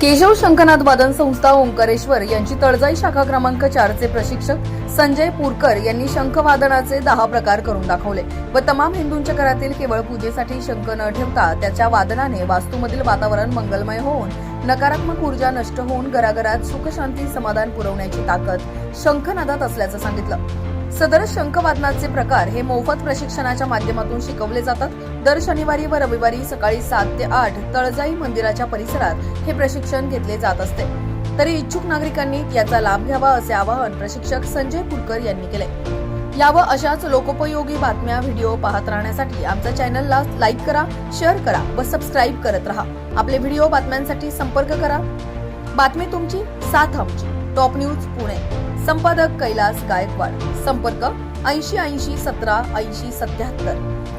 केशव शंखनाथ वादन संस्था ओंकारेश्वर यांची तळजाई शाखा क्रमांक चारचे प्रशिक्षक संजय पुरकर यांनी शंख वादनाचे दहा प्रकार करून दाखवले व तमाम हिंदूंच्या घरातील केवळ पूजेसाठी शंख न ठेवता त्याच्या वादनाने वास्तूमधील वातावरण मंगलमय होऊन नकारात्मक ऊर्जा नष्ट होऊन घराघरात सुखशांती समाधान पुरवण्याची ताकद शंखनादात असल्याचं सांगितलं. सदर शंखवादनाचे प्रकार हे मोफत प्रशिक्षणाच्या माध्यमातून शिकवले जातात. दर शनिवारी व रविवारी सकाळी सात ते आठ तळजाई मंदिराच्या परिसरात हे प्रशिक्षण घेतले जात असते. तरी इच्छुक नागरिकांनी याचा लाभ घ्यावा असे आवाहन प्रशिक्षक संजय कुलकर यांनी केले. यावं अशाच लोकोपयोगी बातम्या व्हिडिओ पाहत राहण्यासाठी आमच्या चॅनलला लाईक करा शेअर करा व सबस्क्राईब करत राहा. आपले व्हिडिओ बातम्यांसाठी संपर्क करा. बातमी तुमची साथ आमची. Top news Pune. संपादक कैलास गायकवाड. संपर्क ऐंशी ऐंशी सतरा ऐंशी सत्याहत्तर.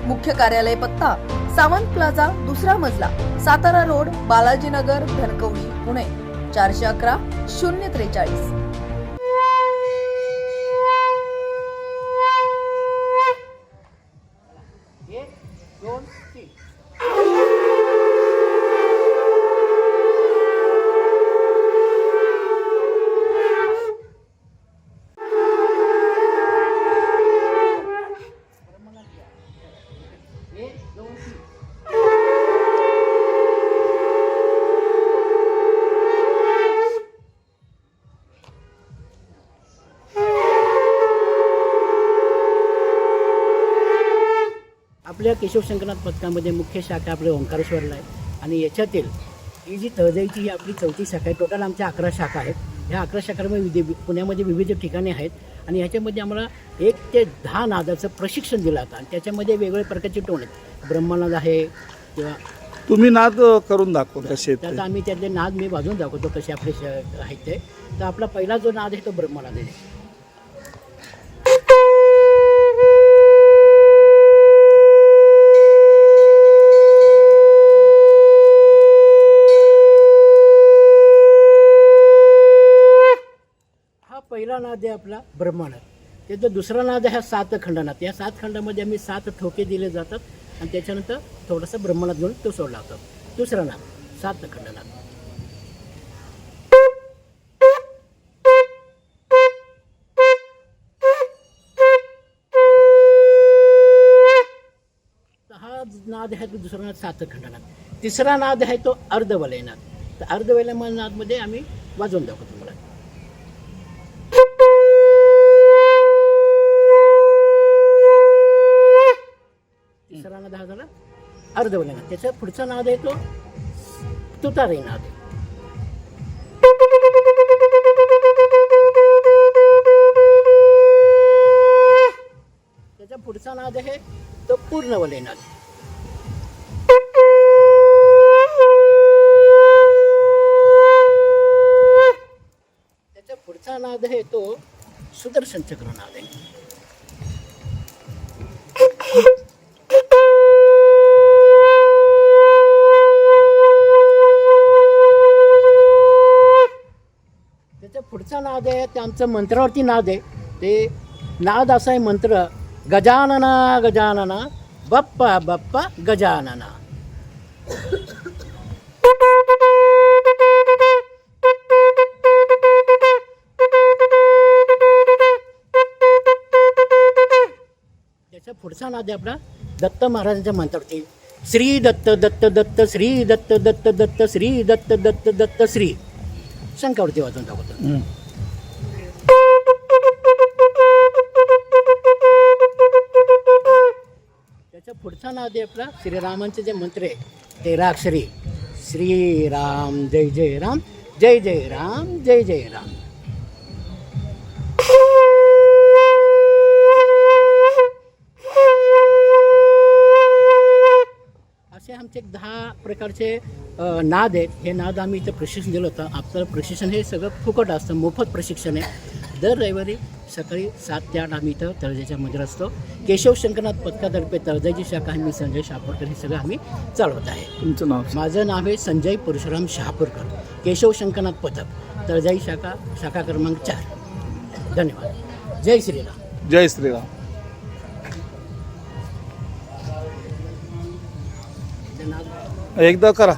मुख्य कार्यालय पत्ता सावंत प्लाझा दुसरा मजला सातारा रोड बालाजीनगर धनकवडी पुणे. चारशे अकरा शून्य त्रेचाळीस. आपल्या केशव शंकरनाथ पथकामध्ये मुख्य शाखा आपल्या ओंकारेश्वरला आहे. आणि याच्यातील ही जी तळजाईची ही आपली चौथी शाखा आहे टोटल आमच्या अकरा शाखा आहेत. ह्या अकरा शाखांमध्ये विविध पुण्यामध्ये विविध ठिकाणे आहेत. आणि ह्याच्यामध्ये आम्हाला एक ते दहा नादाचं प्रशिक्षण दिलं जातं. आणि त्याच्यामध्ये वेगवेगळ्या प्रकारचे टोन आहेत. ब्रह्मनाद आहे किंवा तुम्ही नाद करून दाखवा कसे आहेत त्यात ते. आम्ही त्यातले नाद मी वाजवून दाखवतो कसे आपले आहेत ते. तर आपला पहिला जो नाद आहे तो ब्रह्मनाद आहे. पहिला नाद आहे आपला ब्रह्मनाद. त्याचा दुसरा नाद आहे हा सात खंडनाद. या सात खंडामध्ये आम्ही सात ठोके दिले जातात आणि त्याच्यानंतर थोडासा ब्रह्मनाद घेऊन तो सोडला जातो. दुसरा नाद सात खंडनाद. हा नाद आहे तो दुसरा नाद सात खंडनाद. तिसरा नाद आहे तो अर्धवलय नाद तर अर्धवलय नादमध्ये आम्ही वाजवून दाखवतो तुम्हाला तिसरा नाद हा झाला अर्धवलय त्याचा पुढचा नाद आहे तो तुतारी नाद आहे त्याचा पुढचा नाद आहे तो पूर्णवले नाद त्याचा पुढचा नाद आहे तो सुदर्शन चक्र नाद आहे. त्याचा पुढचा नाद आहे मंत्रावरती नाद आहे ते नाद असा आहे मंत्र गजानना गजानना बप्पा बप्पा गजानना. त्याचा पुढचा नाद आहे आपला दत्त महाराजांच्या मंत्रावरती. श्री दत्त दत्त दत्त श्री दत्त दत्त दत्त श्री दत्त दत्त दत्त श्री. शंकावरती वाजवून दाखवतो. पुढचा नाव दे आपला. श्रीरामांचे जे मंत्र आहे तेराक्षरी श्रीराम जय जय राम जय जय राम जय जय राम असे आमचे एक दहा प्रकारचे नाद आहेत. हे नाद आम्ही इथं प्रशिक्षण दिलं होतं. आपलं प्रशिक्षण हे सगळं फुकट असतं. मोफत प्रशिक्षण आहे. दर रविवारी सकाळी सात ते आठ आम्ही इथं तळजेच्या मंदिरात असतो. केशव शंकरनाथ पक्कातर्फे तळजाची शाखा आम्ही संजय शहापूरकर हे सगळं आम्ही चालवत आहे. तुमचं नाव माझं नाव आहे संजय परशुराम शहापूरकर. केशव शंकरनाथ पथक तळजाई शाखा शाखा क्रमांक चार. धन्यवाद. जय श्रीराम. जय श्रीराम. एकदा करा.